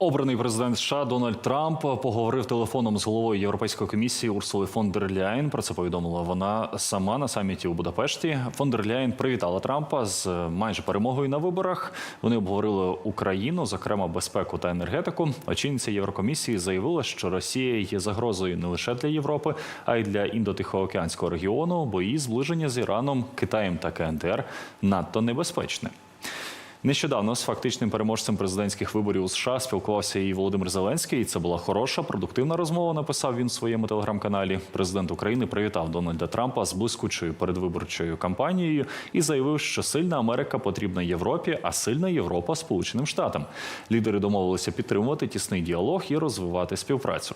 Обраний президент США Дональд Трамп поговорив телефоном з головою Європейської комісії Урсули фон дер Ляєн. Про це повідомила вона сама на саміті у Будапешті. Фон дер Ляєн привітала Трампа з майже перемогою на виборах. Вони обговорили Україну, зокрема безпеку та енергетику. Очільниця Єврокомісії заявила, що Росія є загрозою не лише для Європи, а й для індотихоокеанського регіону, бо її зближення з Іраном, Китаєм та КНДР надто небезпечне. Нещодавно з фактичним переможцем президентських виборів у США спілкувався і Володимир Зеленський. І це була хороша, продуктивна розмова. Написав він в своєму телеграм-каналі. Президент України привітав Дональда Трампа з блискучою передвиборчою кампанією і заявив, що сильна Америка потрібна Європі, а сильна Європа Сполученим Штатам. Лідери домовилися підтримувати тісний діалог і розвивати співпрацю.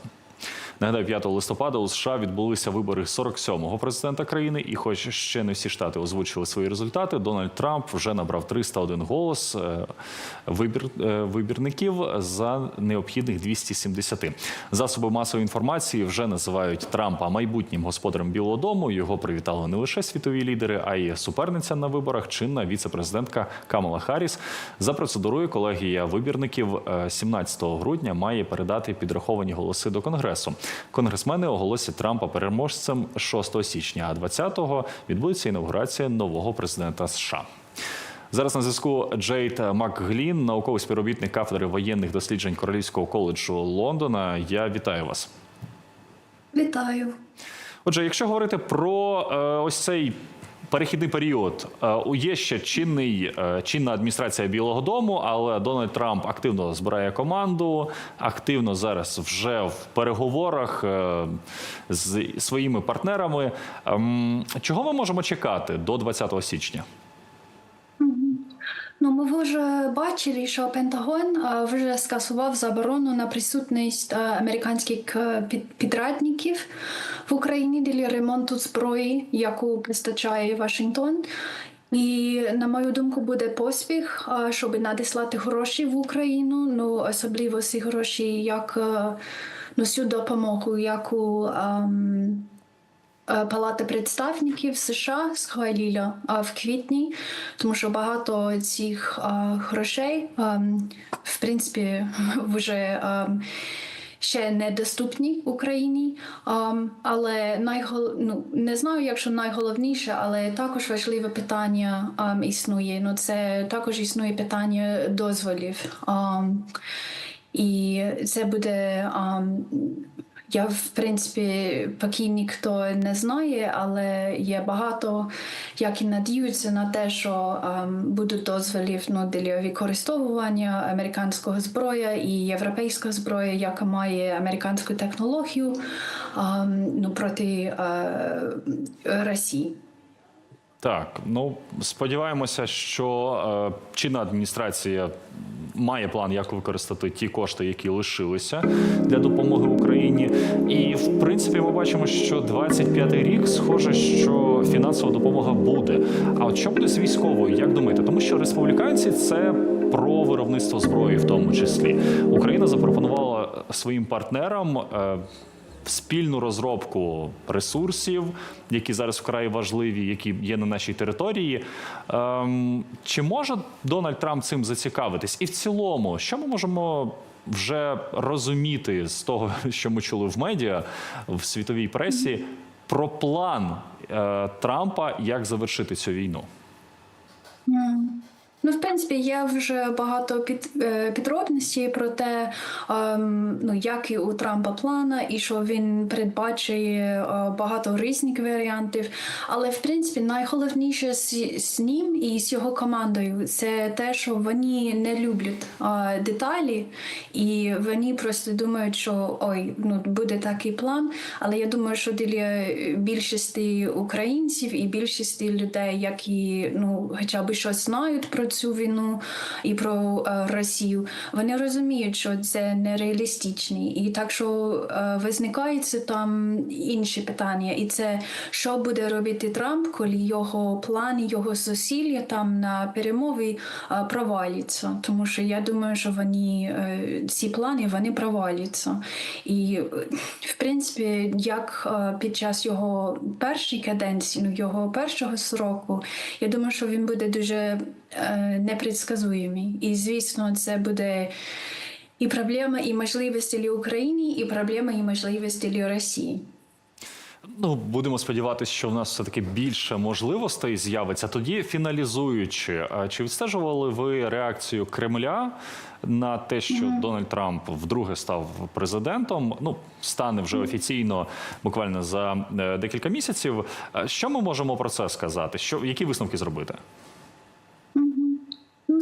Нагадаю, 5 листопада у США відбулися вибори 47-го президента країни, і, хоч ще не всі штати озвучили свої результати, Дональд Трамп вже набрав 301 голос е, вибір, е, вибірників за необхідних 270. Засоби масової інформації вже називають Трампа майбутнім господарем Білого Дому. Його привітали не лише світові лідери, а й суперниця на виборах, чинна віце-президентка Камала Харріс. За процедурою колегія вибірників е, 17 грудня має передати підраховані голоси до конгресу. Конгресмени оголосять Трампа переможцем 6 січня, а 20-го відбудеться інаугурація нового президента США. Зараз на зв'язку Джейд Макглін, науковий співробітник кафедри воєнних досліджень Королівського коледжу Лондона. Я вітаю вас. Вітаю. Отже, якщо говорити про е, ось цей перехідний період, е, є ще чинний е, чинна адміністрація Білого Дому, але Дональд Трамп активно збирає команду, активно зараз вже в переговорах е, з своїми партнерами. Ем, Чого ми можемо чекати до 20 січня? Ну, ми вже бачили, що Пентагон е, вже скасував заборону на присутність е, американських е, підрадників в Україні для ремонту зброї, яку постачає Вашингтон. І на мою думку, буде поспіх, щоб надіслати гроші в Україну. Ну особливо ці гроші, як ну, цю допомогу, яку ем, Е, Палата представників США схвалила а, в квітні, тому що багато цих а, грошей, ем, в принципі, вже ще недоступні Україні. Але найгол... ну, не знаю, якщо найголовніше, але також важливе питання існує. Ну, це також існує питання дозволів. І це буде. Я, в принципі, поки ніхто не знає, але є багато, які надіються на те, що ем, будуть дозволів ну, для використовування американського зброя і європейська зброя, яка має американську технологію ем, ну, проти е, Росії. Так, ну сподіваємося, що е, чинна адміністрація має план, як використати ті кошти, які лишилися для допомоги Україні. І в принципі, ми бачимо, що 25-й рік схоже, що фінансова допомога буде. А от що буде з військовою? Як думаєте? Тому що республіканці це про виробництво зброї, в тому числі Україна запропонувала своїм партнерам. Е, спільну розробку ресурсів, які зараз вкрай важливі, які є на нашій території. Ем, чи може Дональд Трамп цим зацікавитись? І в цілому, що ми можемо вже розуміти з того, що ми чули в медіа в світовій пресі, про план е, Трампа, як завершити цю війну? Ну, в принципі, є вже багато під, е, підробностей про те, ем, ну, як і у Трампа плана, і що він передбачує е, багато різних варіантів. Але в принципі найголовніше з, з ним і з його командою це те, що вони не люблять е, деталі, і вони просто думають, що ой, ну буде такий план. Але я думаю, що для більшості українців і більшості людей, які ну хоча б щось знають про цю війну і про е, Росію, вони розуміють, що це нереалістично. І так що е, визникаються там інші питання, і це що буде робити Трамп, коли його плани, його зусилля там на перемови е, проваляться. Тому що я думаю, що вони ці плани вони проваляться. І в принципі, як під час його першої каденції, ну його першого сроку, я думаю, що він буде дуже е, непредсказуємий. І звісно, це буде і проблеми і можливості для України, і проблеми і можливості для Росії. Ну, будемо сподіватися, що в нас все таки більше можливостей з'явиться. Тоді фіналізуючи, а чи відстежували ви реакцію Кремля на те, що Дональд Трамп вдруге став президентом? Ну стане вже офіційно, буквально за е, декілька місяців. Що ми можемо про це сказати? Що які висновки зробити?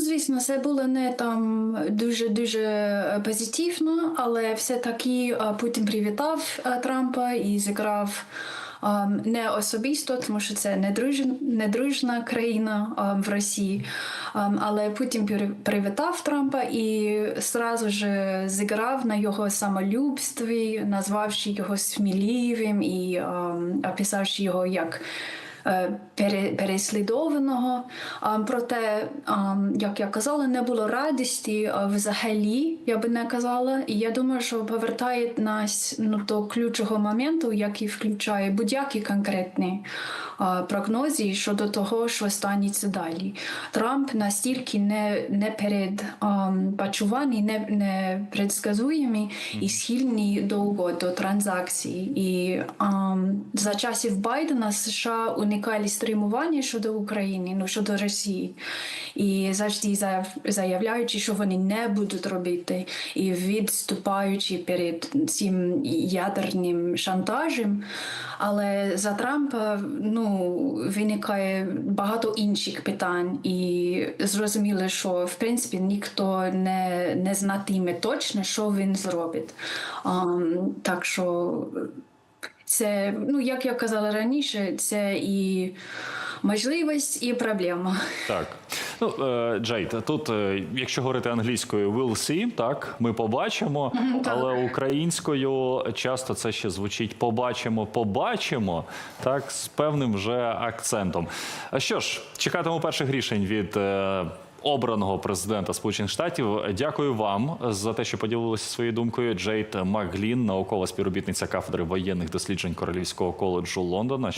Звісно, це було не там дуже дуже позитивно, але все-таки е, Путін привітав е, Трампа і зіграв е, не особисто, тому що це не дружна, не дружна країна е, в Росії. Е, Але Путін привітав Трампа і зразу ж зіграв на його самолюбстві, назвавши його сміливим і е, описавши його як е, переслідованого. Проте, як я казала, не було радості взагалі, я би не казала. І я думаю, що повертає нас ну, до ключового моменту, який включає будь-які конкретні прогнози щодо того, що станеться далі. Трамп настільки не, не передбачуваний, не, не предсказуємий і схильний до угод, до транзакцій. І за часів Байдена США уникали стримування щодо України, ну щодо Росії, і завжди заявляючи, що вони не будуть робити, і відступаючи перед цим ядерним шантажем. Але за Трампа ну виникає багато інших питань, і зрозуміло, що в принципі ніхто не, не знатиме точно, що він зробить. Ам, так що це, ну як я казала раніше, це і можливість, і проблема. Так. Ну, е, Джейд, тут, е, якщо говорити англійською, we'll see, так, ми побачимо, але українською часто це ще звучить побачимо, побачимо, так, з певним вже акцентом. А що ж, чекатиму перших рішень від. Обраного президента Сполучених Штатів, дякую вам за те, що поділилися своєю думкою. Джейд Маглін, наукова співробітниця кафедри воєнних досліджень Королівського коледжу Лондона.